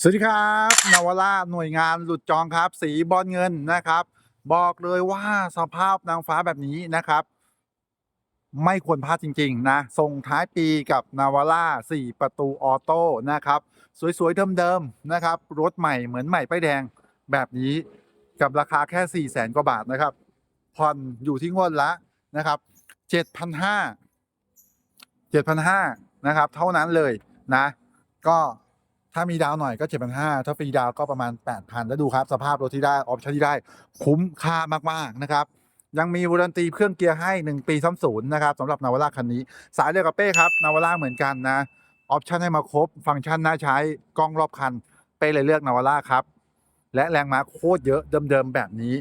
สวัสดีครับนวราหน่วยงานหลุดจองครับ สีบอลเงินนะครับ บอกเลยว่าสภาพนางฟ้าแบบนี้นะครับ ไม่ควรพลาดจริง ๆ นะส่งท้ายปีกับนาวาร่า4 ประตูออโต้นะครับ สวย ๆ เดิมๆนะครับ รถใหม่เหมือนใหม่ป้ายแดงแบบนี้กับราคาแค่4 0 0แสนกว่าบาทนะครับ ผ่อนอยู่ที่งวดละนะครับ7,500 7,500นะครับ เท่านั้นเลยนะ ก็ ถ้ามีดาวหน่อยก็7,500ถ้าฟรีดาวก็ประมาณ8,000แล้วดูครับ สภาพรถที่ได้ ออปชั่นที่ได้ คุ้มค่ามากๆนะครับ ยังมีวารันตีเครื่องเกียร์ให้ 1 ปีซ้ำศูนย์นะครับสำหรับนาวาร่าคันนี้ สายเดียวกับเป้ครับนาวาร่าเหมือนกันนะออปชั่นให้มาครบ ฟังก์ชันน่าใช้กล้องรอบคัน เป้เลยเลือกนาวาร่าครับ และแรงม้าโคตรเยอะเดิมๆแบบนี้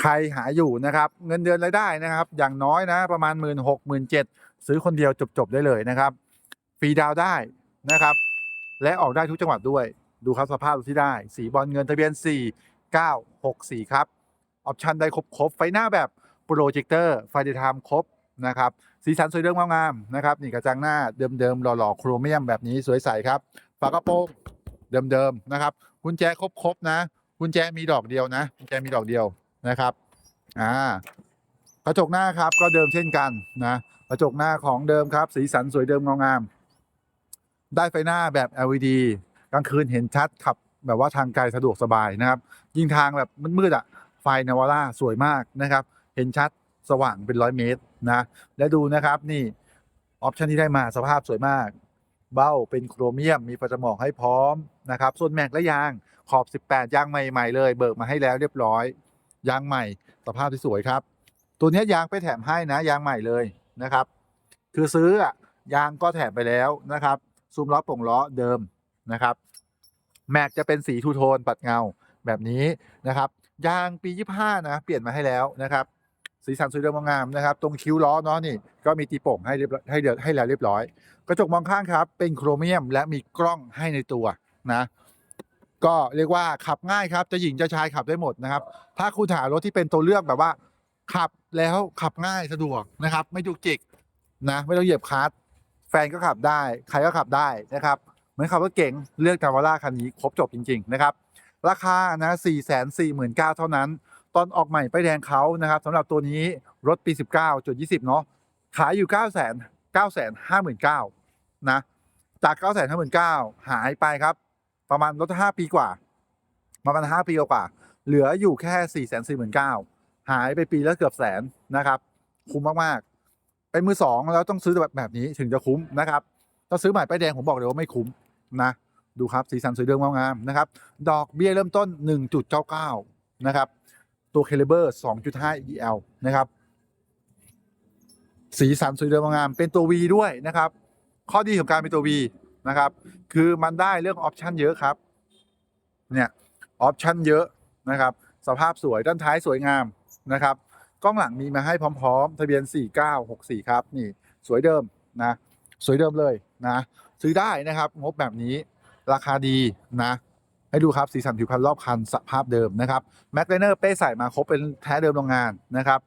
ใครหาอยู่นะครับ เงินเดือนรายได้นะครับ อย่างน้อยนะ ประมาณ 1 6 0 0 0 1 7 0 0ซื้อคนเดียวจบๆได้เลยนะครับฟรีดาวได้นะครับ และออกได้ทุกจังหวัดด้วย ดูครับสภาพรถที่ได้ สีบอลเงินทะเบียน 4 9 6 4 ครับ ออปชันได้ครบครบไฟหน้าแบบโปรเจคเตอร์ไฟเดย์ไทม์ครบนะครับสีสันสวยเรื่องงามๆนะครับนี่กระจังหน้าเดิมๆหล่อๆโครเมียมแบบนี้สวยใสครับฝากระโปรงเดิมๆนะครับกุญแจครบๆนะกุญแจมีดอกเดียวนะกุญแจมีดอกเดียวนะครับอ่ากระจกหน้าครับก็เดิมเช่นกันนะกระจกหน้าของเดิมครับ สีสันสวยเดิมงามๆ ได้ไฟหน้าแบบ LED กลางคืนเห็นชัดขับแบบว่าทางไกลสะดวกสบายนะครับ ยิ่งทางแบบมืดๆอะไฟนาวาร่าสวยมากนะครับ เห็นชัดสว่างเป็นร้อยเมตรนะและดูนะครับนี่ออปชันที่ได้มาสภาพสวยมาก เบ้าเป็นโครเมียมมีไฟจมอกให้พร้อมนะครับ ส่วนแม็กและยางขอบ 18 ยางใหม่ๆเลย เบิกมาให้แล้วเรียบร้อย ยางใหม่สภาพที่สวยครับ ตัวนี้ยางไปแถมให้นะยางใหม่เลยนะครับ คือซื้ออะยางก็แถมไปแล้วนะครับ ซุ้มล้อโป่งล้อเดิมนะครับ แม็กจะเป็นสีทูโทนปัดเงาแบบนี้นะครับ ยางปี 25 นะ เปลี่ยนมาให้แล้วนะครับ สีสันสวยเดิมงามนะครับ ตรงคิ้วล้อเนาะนี่ก็มีตีโป่งให้เรียบร้อยให้เดือให้แล้วเรียบร้อย กระจกมองข้างครับ เป็นโครเมียมและมีกล้องให้ในตัวนะก็เรียกว่าขับง่ายครับ จะหญิงจะชายขับได้หมดนะครับ ถ้าคุณหารถที่เป็นตัวเลือกแบบว่า ขับแล้วขับง่ายสะดวกนะครับ ไม่จุกจิกนะ ไม่ต้องเหยียบคลัตช แฟนก็ขับได้ ใครก็ขับได้นะครับเหมือนขับรถเก๋งเลือกจาวาร่าคันนี้ครบจบจริง ๆ นะครับ ราคานะ4 4 9 0 0 0 เท่านั้น ตอนออกใหม่ป้ายแดงเขานะครับสำหรับตัวนี้รถปี 19จน20 เนาะขายอยู่ 9 9 5 9 9นะจาก 9 5 9 0 0หายไปครับ ประมาณรถ5ปีกว่า ประมาณ 5 ปีกว่า เหลืออยู่แค่ 4 4 9 0 0หายไปปีละเกือบแสนนะครับ คุ้มมาก ๆ เป็นมือสองแล้วต้องซื้อแบบแบบนี้ถึงจะคุ้มนะครับถ้าซื้อใหม่ป้ายแดงผมบอกเลยว่าไม่คุ้มนะดูครับสีสันสวยเดิมงามนะครับ ดอกเบี้ยเริ่มต้น 1.99 นะครับ ตัวเคลิเบอร์2.5 EL นะครับ สีสันสวยเดิมงามเป็นตัว V ด้วยนะครับ ข้อดีของการเป็นตัว V นะครับ คือมันได้เรื่องออปชันเยอะครับ เนี่ยออปชันเยอะนะครับ สภาพสวยด้านท้ายสวยงามนะครับ กล้องหลังมีมาให้พร้อมๆ ทะเบียน 4964 ครับ นี่สวยเดิมนะ สวยเดิมเลยนะ ซื้อได้นะครับ งบแบบนี้ราคาดีนะ ให้ดูครับสีสันผิวพรรณรอบคันสภาพเดิมนะครับแม็กไลเนอร์เป้ใส่มาครบเป็นแท้เดิมโรงงานนะครับ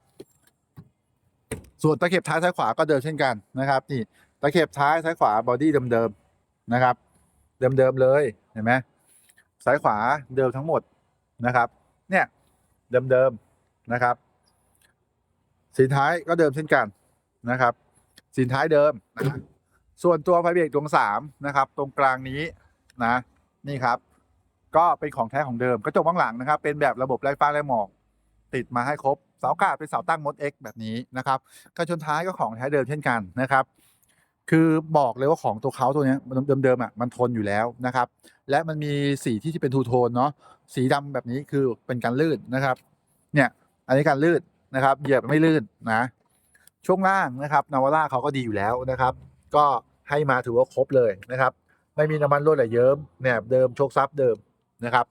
ส่วนตะเข็บท้ายซ้ายขวาก็เดิมเช่นกันนะครับนี่ตะเข็บท้ายซ้ายขวาบอดี้เดิมๆนะครับ เดิมๆเลยเห็นไหมซ้ายขวาเดิมทั้งหมดนะครับ เนี่ยเดิมๆนะครับ สีท้ายก็เดิมเช่นกันนะครับสีท้ายเดิมนะส่วนตัวไฟเบรกดวงสามนะครับ ตรงกลางนี้นะ นี่ครับ ก็เป็นของแท้ของเดิมกระจกข้างหลังนะครับ เป็นแบบระบบไร้ฟ้าไร้หมอก ติดมาให้ครบเสากาดเป็นเสาตั้งมด X แบบนี้นะครับกระชนท้ายก็ของแท้เดิมเช่นกันนะครับคือบอกเลยว่าของตัวเขาตัวนี้เดิมๆอะมันทนอยู่แล้วนะครับ และมันมีสีที่ที่เป็นทูโทนเนาะสีดำแบบนี้คือเป็นการลื่นนะครับ เนี่ย อันนี้การลื่น นะครับเหยียบไม่ลื่นนะ ช่วงล่างนะครับนาวาร่าเขาก็ดีอยู่แล้วนะครับ ก็ให้มาถือว่าครบเลยนะครับ ไม่มีน้ำมันรั่วไหลเยิ้มแหนบเดิมโชคซับเดิมนะครับ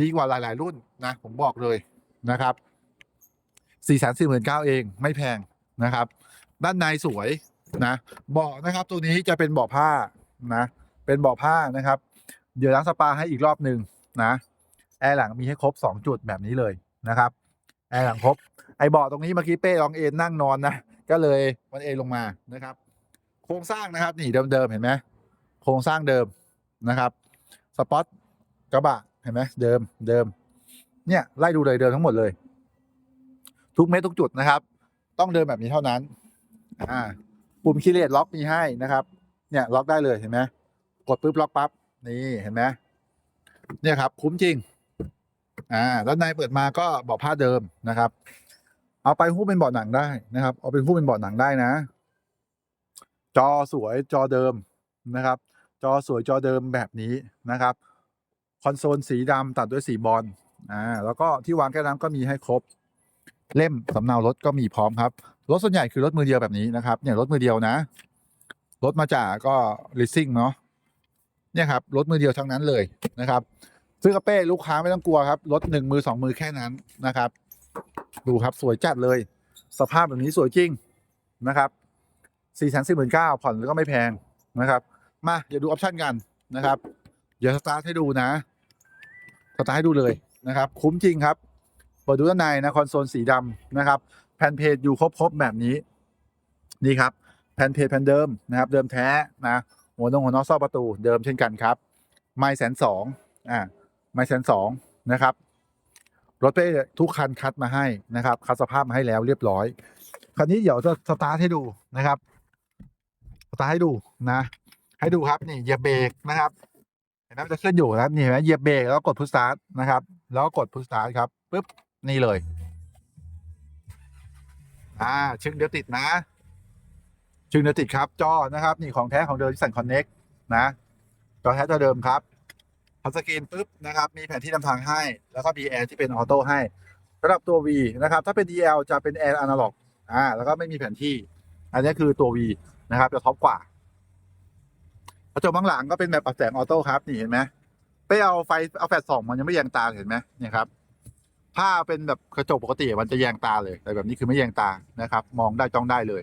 ดีกว่าหลาย ๆ รุ่นนะผมบอกเลยนะครับ4 4 9 0 0 0เองไม่แพงนะครับ ด้านในสวยนะเบาะนะครับ ตัวนี้จะเป็นเบาะผ้านะเป็นเบาะผ้านะครับ เดี๋ยวล้างสปาให้อีกรอบหนึ่งนะแอร์หลังมีให้ครบ 2 จุดแบบนี้เลยนะครับ แอร์หลังครบ ไอเบาะตรงนี้เมื่อกี้เป้ลองเอนนั่งนอนนะก็เลยมันเอนลงมานะครับ โครงสร้างนะครับนี่เดิมๆเห็นไหมโครงสร้างเดิมนะครับสปอตกระบะเห็นไหมเดิมเดิม เนี่ยไล่ดูเลยเดิมทั้งหมดเลย ทุกเม็ดทุกจุดนะครับ ต้องเดินแบบนี้เท่านั้นอ่าปุ่มคีย์เลสล็อกมีให้นะครับ เนี่ยล็อกได้เลยเห็นไหมกดปุ๊บล็อกปั๊บนี่เห็นไหมเนี่ยครับ คุ้มจริง อ่าด้านในเปิดมาก็บาะผ้าเดิมนะครับ เอาไปหุ้มเป็นเบาะหนังได้นะครับ เอาเป็นหุ้มเป็นเบาะหนังได้นะ จอสวยจอเดิมนะครับ จอสวยจอเดิมแบบนี้นะครับ คอนโซลสีดำตัดด้วยสีบอลอ่าแล้วก็ที่วางแก้วน้ำก็มีให้ครบ เล่มสำเนารถก็มีพร้อมครับ รถส่วนใหญ่คือรถมือเดียวแบบนี้นะครับเนี่ยรถมือเดียวนะ รถมาจากก็ leasing เนาะเนี่ยครับรถมือเดียวทั้งนั้นเลยนะครับ ซื้อกระเป้ลูกค้าไม่ต้องกลัวครับรถหนึ่งมือสองมือแค่นั้นนะครับ ดูครับสวยจัดเลย สภาพแบบนี้สวยจริงนะครับสี่แสนสี่หมื่นเก้าผ่อนก็ไม่แพงนะครับ มาเดี๋ยวดูออปชั่นกันนะครับ เดี๋ยวสตาร์ทให้ดูนะสตาร์ทให้ดูเลยนะครับ คุ้มจริงครับเปิดดูด้านในนะคอนโซลสีดำนะครับ แผ่นเพจอยู่ครบๆแบบนี้ นี่ครับ แผ่นเพจแผ่นเดิมนะครับ เดิมแท้นะหัวนงหัวนอกซอกประตูเดิมเช่นกันครับ ไม่แสนสองอ่าไม่แสนสองนะครับ รถเป้ทุกคันคัดมาให้นะครับ คัดสภาพมาให้แล้วเรียบร้อย คันนี้เดี๋ยวจะสตาร์ทให้ดูนะครับสตาร์ทให้ดูนะ ให้ดูครับนี่เหยียบเบรกนะครับเห็นไหมมันจะขึ้นอยู่นะครับนี่เห็นไหมเหยียบเบรกแล้วกดพุชสตาร์ทนะครับ แล้วกดพุชสตาร์ทครับปุ๊บนี่เลย อ่าชึงเดี๋ยวติดนะชึงเดี๋ยวติดครับจอนะครับ นี่ของแท้ของเดิมที่สั่งคอนเน็กนะจอแท้จอเดิมครับ ทัชสกรีนปุ๊บนะครับ มีแผนที่นำทางให้ แล้วก็มีแอร์ที่เป็นออโต้ให้สำหรับตัว V นะครับ ถ้าเป็น DL จะเป็นแอร์อนาล็อกอ่าแล้วก็ไม่มีแผนที่ อันนี้คือตัว V นะครับจะท็อปกว่ากระจกข้างหลังก็เป็นแบบปรับแสงออโต้ครับนี่เห็นไหมไปเอาไฟเอาแฟลชส่องมันยังไม่แยงตาเห็นไหมเนี่ยครับถ้าเป็นแบบกระจกปกติมันจะแยงตาเลย แต่แบบนี้คือไม่แยงตานะครับ มองได้จ้องได้เลย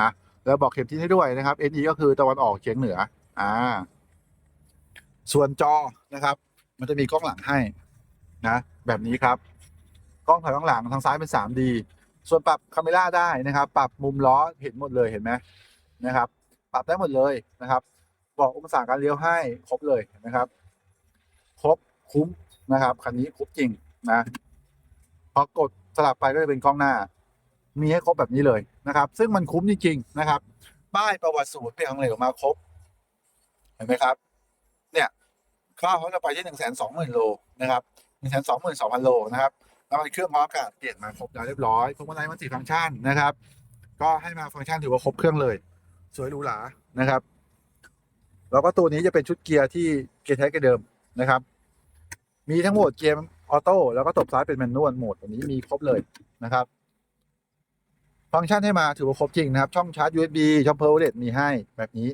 นะแล้วบอกเข็มทิศให้ด้วยนะครับ NE ก็คือตะวันออกเฉียงเหนือ อ่า ส่วนจอ นะครับ มันจะมีกล้องหลังให้นะแบบนี้ครับ กล้องถอยข้างหลังทางซ้ายเป็น 3D ส่วนปรับคาเมล่าได้นะครับ ปรับมุมล้อเห็นหมดเลยเห็นไหมนะครับ ปรับได้หมดเลยนะครับ บอกองศาการเลี้ยวให้ครบเลยนะครับ ครบคุ้มนะครับคันนี้คุ้มจริงนะพอกดสลับไปก็จะเป็นกล้องหน้า มีให้ครบแบบนี้เลยนะครับ ซึ่งมันคุ้มจริงๆนะครับ ป้ายประวัติสูตรเป็นของเหลวมาครบ เห็นไหมครับ ข้าวเขาจะไปที่หนึ่งแสนสองหมื่นโลนะครับหนึ่งแสนสองหมื่นสองพันโลนะครับแล้วมันเครื่องพร้อมอากาศเปลี่ยนมาครบแล้วเรียบร้อยพวงมาลัยมันสี่ฟังก์ชันนะครับ ก็ให้มาฟังก์ชันถือว่าครบเครื่องเลย สวยหรูหรานะครับ แล้วก็ตัวนี้จะเป็นชุดเกียร์ที่เกียร์แท้เกียร์เดิมนะครับ มีทั้งโหมดเกียร์ออโต้แล้วก็ตบซ้ายเป็นแมนนวลโหมดตัวนี้มีครบเลยนะครับ ฟังก์ชันให้มาถือว่าครบจริงนะครับ ช่องชาร์จ USB ช่องเพอร์เลตมีให้แบบนี้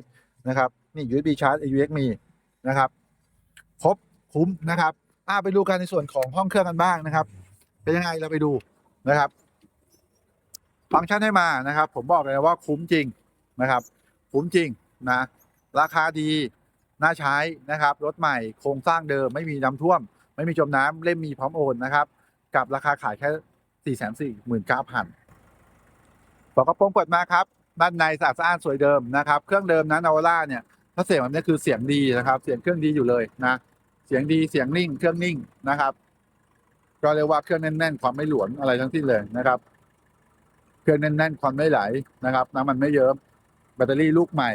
นะครับ นี่ USB ชาร์จ AUX มีนะครับ คุ้มนะครับอ่าไปดูกันในส่วนของห้องเครื่องกันบ้างนะครับ เป็นยังไงเราไปดูนะครับ ฟังก์ชันให้มานะครับ ผมบอกเลยว่าคุ้มจริงนะครับ คุ้มจริงนะราคาดีน่าใช้นะครับรถใหม่โครงสร้างเดิมไม่มีน้ำท่วม ไม่มีจมน้ำเล่มมีพร้อมโอนนะครับ กับราคาขายแค่สี่แสนสี่หมื่นเก้าพันบอกกระโปรงเปิดมาครับด้านในสะอาดสะอ้านสวยเดิมนะครับ เครื่องเดิมนะนาวาร่าเนี่ย ถ้าเสียงแบบนี้คือเสียงดีนะครับ เสียงเครื่องดีอยู่เลยนะ เสียงดีเสียงนิ่ง เครื่องนิ่งนะครับ ก็เรียกว่าเครื่องแน่นๆความไม่หลวมอะไรทั้งสิ้นเลยนะครับ เครื่องแน่นๆความไม่ไหลนะครับน้ำมันไม่เยิ้มแบตเตอรี่ลูกใหม่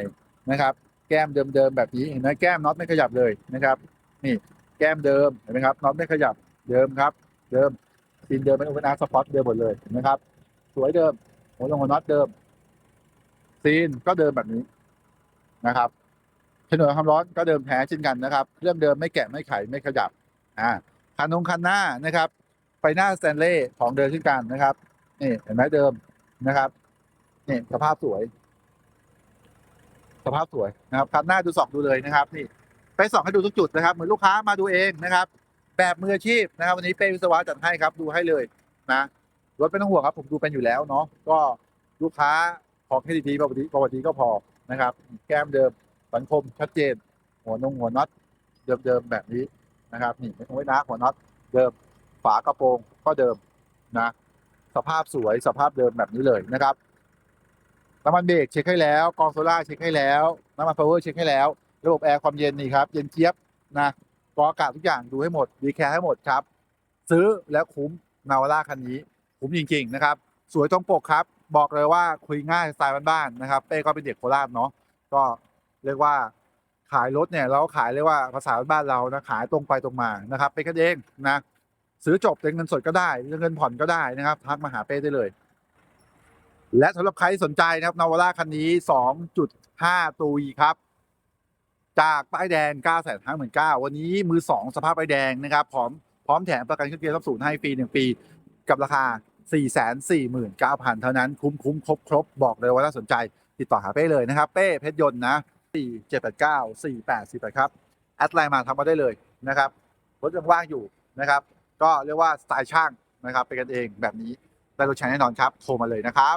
นะครับ แก้มเดิมๆแบบนี้เห็นไหมแก้มน็อตไม่ขยับเลยนะครับ นี่แก้มเดิมเห็นไหมครับน็อตไม่ขยับเดิมครับ เดิมซีนเดิมเป็นโอเปนอาร์สปอตเดิมหมดเลยเห็นไหมครับ สวยเดิมหัวลงหัวน็อตเดิมซีนก็เดิมแบบนี้นะครับ ฉนวนความร้อนก็เดิมแท้เช่นกันนะครับ เรื่องเดิมไม่แกะไม่ไขไม่ขยับอ่าคันนงคันหน้านะครับไฟหน้าสแตนเล่ของเดิมเช่นกันนะครับนี่เห็นไหมเดิมนะครับนี่สภาพสวย สภาพสวยนะครับคันหน้าดูสองดูเลยนะครับ นี่ไปส่องให้ดูทุกจุดนะครับ เหมือนลูกค้ามาดูเองนะครับ แบบมืออาชีพนะครับ วันนี้เป้วิศวะจัดให้ครับ ดูให้เลยนะรถไม่ต้องห่วงครับ ผมดูเป็นอยู่แล้วเนาะก็ลูกค้าขอแค่ดีๆประวัติประวัติก็พอนะครับ แก้มเดิม สังคมชัดเจน หัวนงหัวน็อตเดิมๆแบบนี้นะครับนี่ไม่ต้องไว้นะหัวน็อตเดิมฝากระโปรงก็เดิมนะสภาพสวยสภาพเดิมแบบนี้เลยนะครับน้ำมันเบรกเช็คให้แล้วกองโซล่าเช็คให้แล้วน้ำมันพาวเวอร์เช็คให้แล้ว ระบบแอร์ความเย็นนี่ครับเย็นเจี๊ยบนะฟอกอากาศทุกอย่างดูให้หมดดีแคร์ให้หมดครับ ซื้อแล้วคุ้มนาวาร่าคันนี้คุ้มจริง ๆ นะครับ สวยตรงปกครับ บอกเลยว่าคุยง่ายสไตล์บ้านๆนะครับเป้ก็เป็นเด็กโคราชเนาะก็ เรียกว่าขายรถเนี่ยเราขายเรียกว่าภาษาบ้านเรานะขายตรงไปตรงมานะครับเป็นกันเองนะซื้อจบเป็นเงินสดก็ได้เงินผ่อนก็ได้นะครับทักมาหาเป้ได้เลย และสำหรับใครสนใจนะครับนาวาร่าคันนี้ 2.5 ตุยครับ จากป้ายแดง 9 5 9 0 0 0วันนี้มือ 2 สภาพป้ายแดงนะครับ พร้อมพร้อมแถมประกันเครื่องเกียร์รอบศูนย์ให้ฟรี1ปี กับราคา 449,000 เท่านั้นคุ้มคุ้มครบครบบอกเลยว่าน่าสนใจติดต่อหาเป้เลยนะครับ เป้เพชรยนต์นะ 4789 4848ครับแอดไลน์มาทำมาได้เลยนะครับรถยังว่างอยู่นะครับ ก็เรียกว่าสไตล์ช่างนะครับเป็นกันเองแบบนี้ได้รถใช้แน่นอนครับ โทรมาเลยนะครับ